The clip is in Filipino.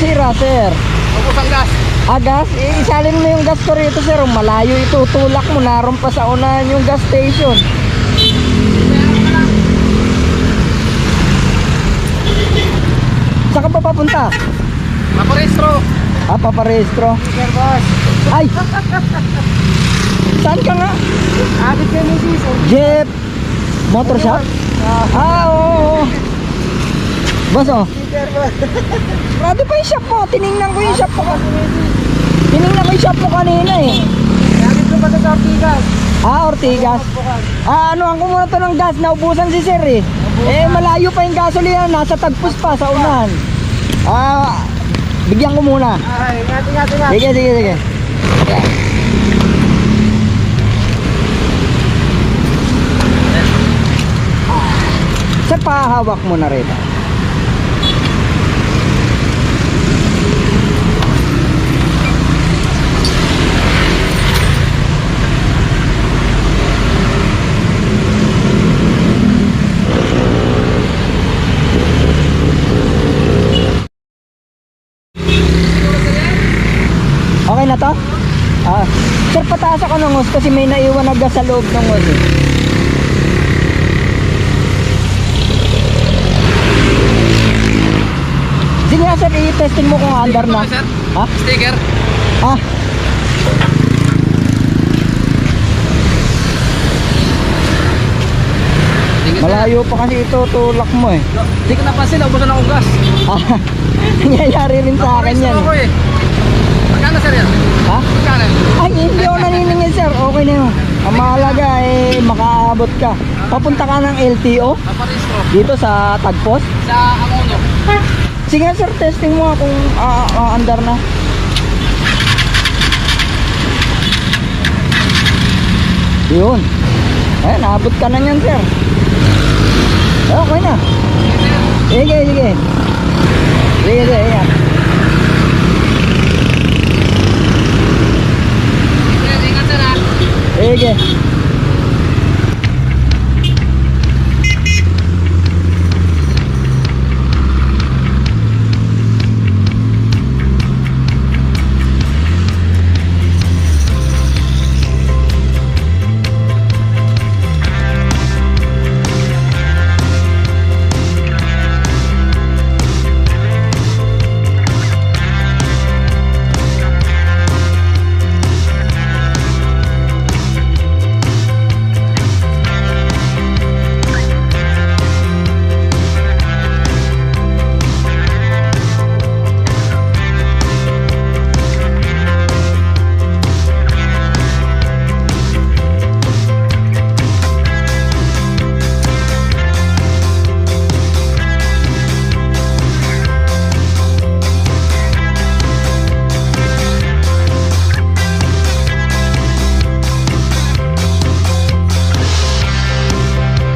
sira, sir? Ubus ang gas. Ah, gas? Eh, isalin mo yung gas ko rito, sir. Malayo itutulak mo. Naroon pa sa unahan yung gas station. Saan ka pa papunta? Maparestro. Ah, paparehistro. Sir boss. Ay! Saan ka nga? Abit ka ni sis. Jeep Motor Shop? Ah, oo, oo. Boss, oh. Grabe pa yung shop mo. Tiningnan ko yung shop mo. Tiningnan ko yung shop mo kanina eh. Abit ko pa sa Ortigas. Ah, Ortigas. Ah, ano ang kumuha to ng gas? Naubusan si Sir eh. Eh, malayo pa yung gasolina. Nasa tagpos pa sa unahan. Ah, bigyan ko muna. Ay, ingat, ingat, ingat. Sige, sige, sige. Sir, pahawak mo na rin. Okay na to? Ah, sir, pataas ako ng hose kasi may naiwan na gas sa loob ng hose. eh. Sige nga sir, i-testing mo kung under na. Sir, Ha? sticker. Ah, malayo pa kasi ito tulak mo eh. Hindi ko napansin, naubusan akong gas. Ah, nangyayari rin sa akin yan. Maparestro ako eh. route ka. Papunta ka ng LTO? Paparistro. Dito sa Tagpos? Sa Angono. Sige sir, testing mo kung uh, uh, andar na. Yun. Eh, naabot ka na niyan, sir. Eh, okay na. Sige, sige. Sige, sige, yan. Sige.